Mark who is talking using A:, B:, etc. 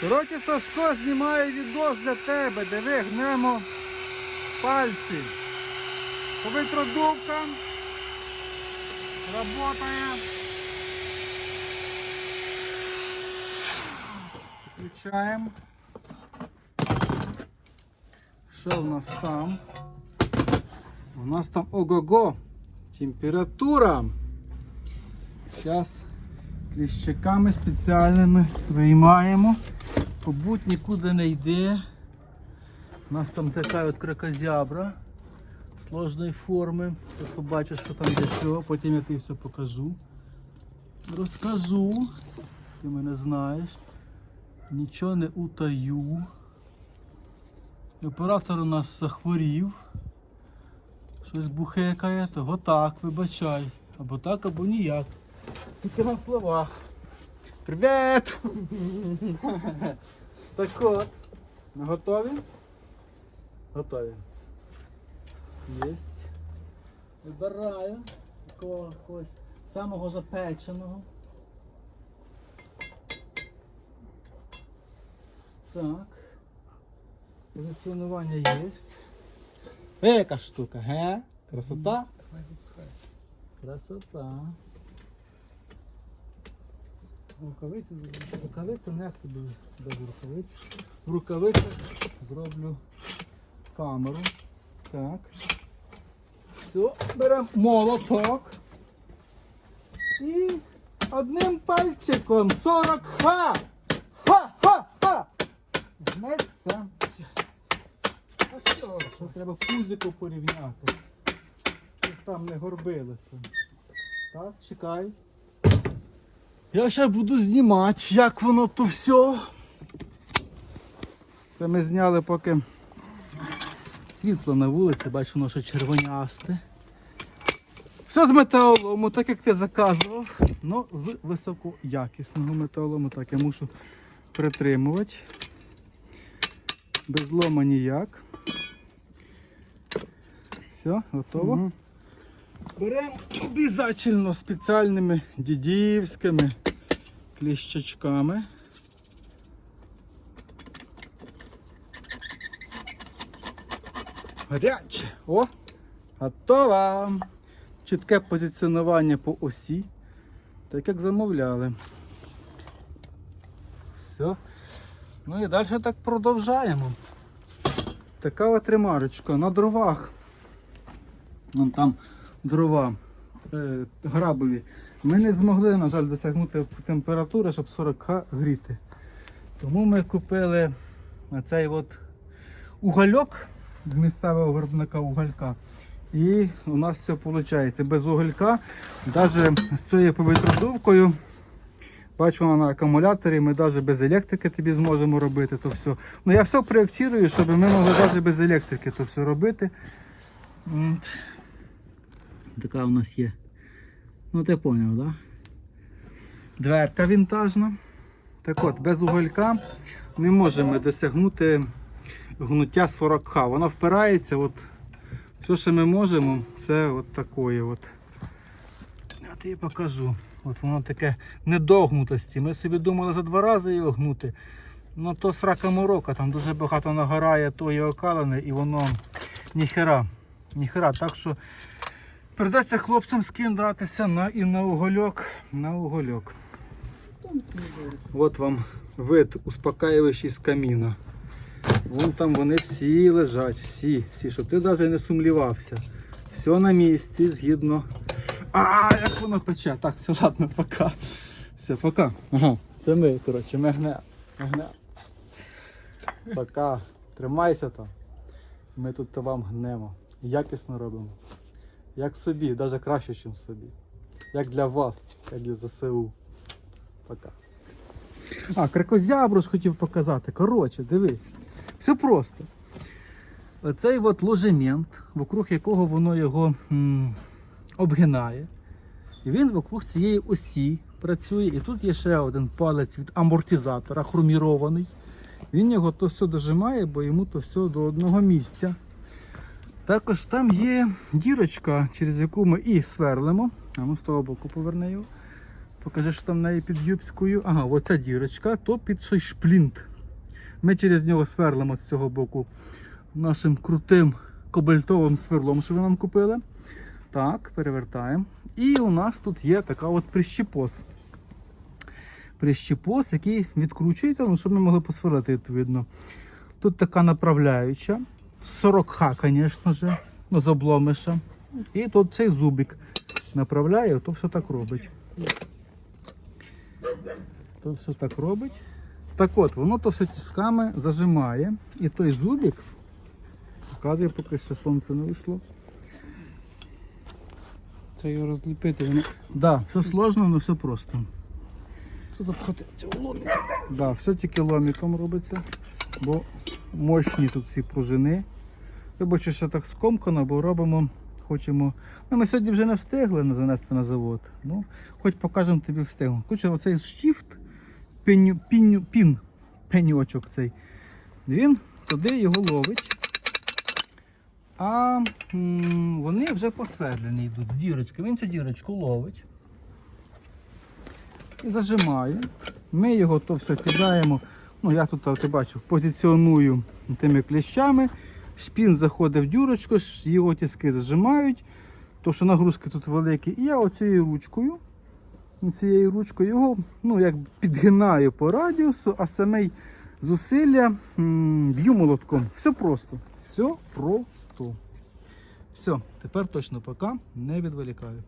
A: Коротше, Сашко знімає відос для тебе, диви, гнемо пальці. Повитродувка. Работає. Включаємо. Що в нас там? У нас там ого-го. Температура. Зараз кліщиками спеціальними виймаємо. Побуть нікуди не йде. У нас там така от кракозябра сложної форми. Ти побачиш, що там для чого, потім я тобі все покажу. Розкажу. Ти мене знаєш. Нічого не утаю. Оператор у нас захворів. Щось бухекає, того так, вибачай. Або так, або ніяк. Тільки на словах. Привіт! Так от. Ми готові? Готові. Єсть. Вибираю якогось самого запеченого. Так. Позиціонування є. Е, яка штука, ге? Красота? Красота. Рукавиці зроблю. Рукавиці не тобі без рукавиць. В рукавицях зроблю камеру. Так. Все, беремо молоток. І одним пальчиком 40 ха! Ха-ха-ха! Жметься. А що? Що треба пузику порівняти. Щоб там не горбилося. Так, чекай. Я ще буду знімати, як воно то все. Це ми зняли поки світло на вулиці, бачу, воно ще червонясте. Все з металолому, так як ти заказував, але з високоякісного металолому. Так, я мушу притримувати. Без лома ніяк. Все, готово. Беремо обов'язково спеціальними дідівськими кліщачками. Гаряче! О! Готово! Чітке позиціонування по осі, так як замовляли. Все. Ну і далі так продовжаємо. Така от ремарочка на дровах. Вон там дрова е, грабові. Ми не змогли, на жаль, досягнути температури, щоб 40 гріти. Тому ми купили цей от угольок з місцевого виробника уголька. І у нас все виходить. Без уголька, навіть з цією повітродувкою, бачу вона на акумуляторі, ми навіть без електрики тобі зможемо робити то все. Ну я все проєктую, щоб ми могли навіть без електрики то все робити. Така у нас є. Ну ти так? Да? Дверка вінтажна. Так от, без уголька не можемо досягнути гнуття 40Х. Вона впирається, от, все, що ми можемо, це от такої. От. Я тобі покажу. От воно таке недогнутості. Ми собі думали за два рази його гнути. Ну то срака морока, там дуже багато нагорає тої окалини і воно ніхера. Ніхера. Так що придеться хлопцям скидатися на, і на угольок. На угольок. От вам вид успокаюючий з каміна. Вон там вони всі лежать, всі, всі, щоб ти навіть не сумлівався. Все на місці, згідно. А, як воно пече. Так, все, ладно, пока. Все, пока. Ага. Це ми, коротше, ми гне. гне. Пока. Тримайся там. Ми тут вам гнемо. Якісно робимо. Як собі, навіть краще, ніж собі. Як для вас, як для ЗСУ. Пока. А, кракозябру хотів показати. Коротше, дивись. Все просто. Оцей от ложемент, вокруг якого воно його м, обгинає. І він вокруг цієї осі працює. І тут є ще один палець від амортизатора, хромірований. Він його то все дожимає, бо йому то все до одного місця. Також там є дірочка, через яку ми і сверлимо. А ну з того боку поверне його. Покажи, що там неї під юбською. Ага, оця дірочка, то під цей шплінт. Ми через нього сверлимо з цього боку нашим крутим кобальтовим сверлом, що ви нам купили. Так, перевертаємо. І у нас тут є така от прищепос. Прищепос, який відкручується, ну, щоб ми могли посверлити відповідно. Тут така направляюча. 40х, звісно ж, з обломиша. І тут цей зубик направляє, то все так робить. То все так робить. Так от, воно то все тисками зажимає. І той зубик, показує, поки ще сонце не вийшло.
B: Треба його розліпити, воно
A: Да, все сложно, але все просто.
B: Запхати цього ломі.
A: Да, все тільки ломіком робиться, бо мощні тут ці пружини. Вибачте, що так скомкано, бо робимо, хочемо. Ну, ми сьогодні вже не встигли занести на завод. Ну, хоч покажемо тобі встигли. Хоча оцей штіфт, пеню, піню, пін, пеньочок цей, він туди його ловить. А м, вони вже посверлені йдуть з дірочки. Він цю дірочку ловить і зажимає. Ми його то все кидаємо. Ну, я тут, ти бачив, позиціоную тими кліщами. Шпін заходить в дюрочку, його тиски зажимають, тому що нагрузки тут великі. І я оцією ручкою, цією ручкою його ну, як підгинаю по радіусу, а самий зусилля б'ю молотком. Все просто. Все просто. Все, тепер точно пока не відволікаю.